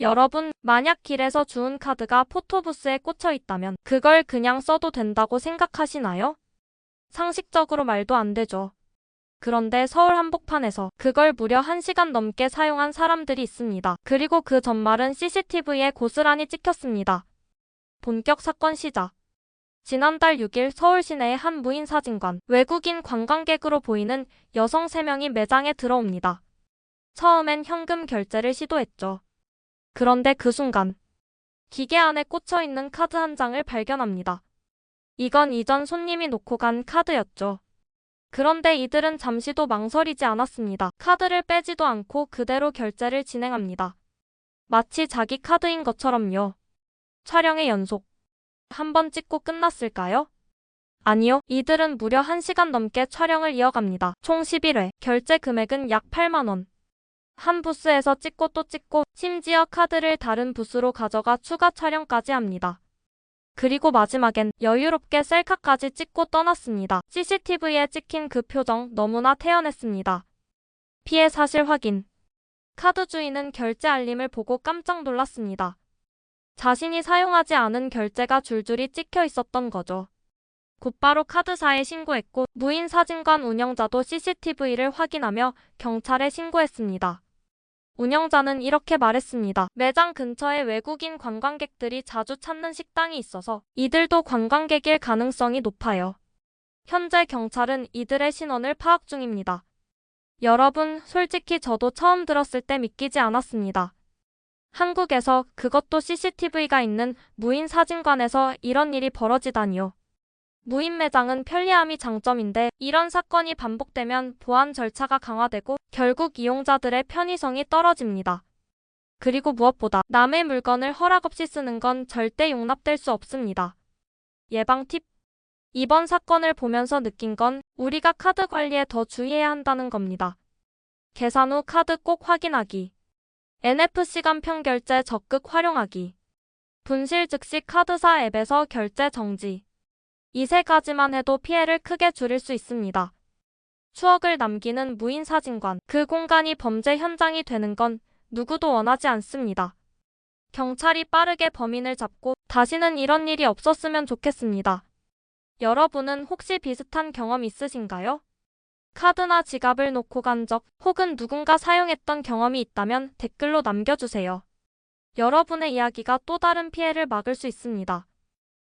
여러분, 만약 길에서 주운 카드가 포토부스에 꽂혀 있다면 그걸 그냥 써도 된다고 생각하시나요? 상식적으로 말도 안 되죠. 그런데 서울 한복판에서 그걸 무려 1시간 넘게 사용한 사람들이 있습니다. 그리고 그 전말은 CCTV에 고스란히 찍혔습니다. 본격 사건 시작. 지난달 6일 서울 시내의 한 무인 사진관, 외국인 관광객으로 보이는 여성 3명이 매장에 들어옵니다. 처음엔 현금 결제를 시도했죠. 그런데 그 순간 기계 안에 꽂혀 있는 카드 한 장을 발견합니다. 이건 이전 손님이 놓고 간 카드였죠. 그런데 이들은 잠시도 망설이지 않았습니다. 카드를 빼지도 않고 그대로 결제를 진행합니다. 마치 자기 카드인 것처럼요. 촬영의 연속. 한 번 찍고 끝났을까요? 아니요. 이들은 무려 1시간 넘게 촬영을 이어갑니다. 총 11회. 결제 금액은 약 8만원. 한 부스에서 찍고 또 찍고 심지어 카드를 다른 부스로 가져가 추가 촬영까지 합니다. 그리고 마지막엔 여유롭게 셀카까지 찍고 떠났습니다. CCTV에 찍힌 그 표정 너무나 태연했습니다. 피해 사실 확인. 카드 주인은 결제 알림을 보고 깜짝 놀랐습니다. 자신이 사용하지 않은 결제가 줄줄이 찍혀 있었던 거죠. 곧바로 카드사에 신고했고 무인 사진관 운영자도 CCTV를 확인하며 경찰에 신고했습니다. 운영자는 이렇게 말했습니다. 매장 근처에 외국인 관광객들이 자주 찾는 식당이 있어서 이들도 관광객일 가능성이 높아요. 현재 경찰은 이들의 신원을 파악 중입니다. 여러분, 솔직히 저도 처음 들었을 때 믿기지 않았습니다. 한국에서 그것도 CCTV가 있는 무인 사진관에서 이런 일이 벌어지다니요. 무인 매장은 편리함이 장점인데 이런 사건이 반복되면 보안 절차가 강화되고 결국 이용자들의 편의성이 떨어집니다. 그리고 무엇보다 남의 물건을 허락 없이 쓰는 건 절대 용납될 수 없습니다. 예방 팁 이번 사건을 보면서 느낀 건 우리가 카드 관리에 더 주의해야 한다는 겁니다. 계산 후 카드 꼭 확인하기. NFC 간편 결제 적극 활용하기. 분실 즉시 카드사 앱에서 결제 정지. 이세 가지만 해도 피해를 크게 줄일 수 있습니다. 추억을 남기는 무인 사진관. 그 공간이 범죄 현장이 되는 건 누구도 원하지 않습니다. 경찰이 빠르게 범인을 잡고 다시는 이런 일이 없었으면 좋겠습니다. 여러분은 혹시 비슷한 경험 있으신가요? 카드나 지갑을 놓고 간 적 혹은 누군가 사용했던 경험이 있다면 댓글로 남겨주세요. 여러분의 이야기가 또 다른 피해를 막을 수 있습니다.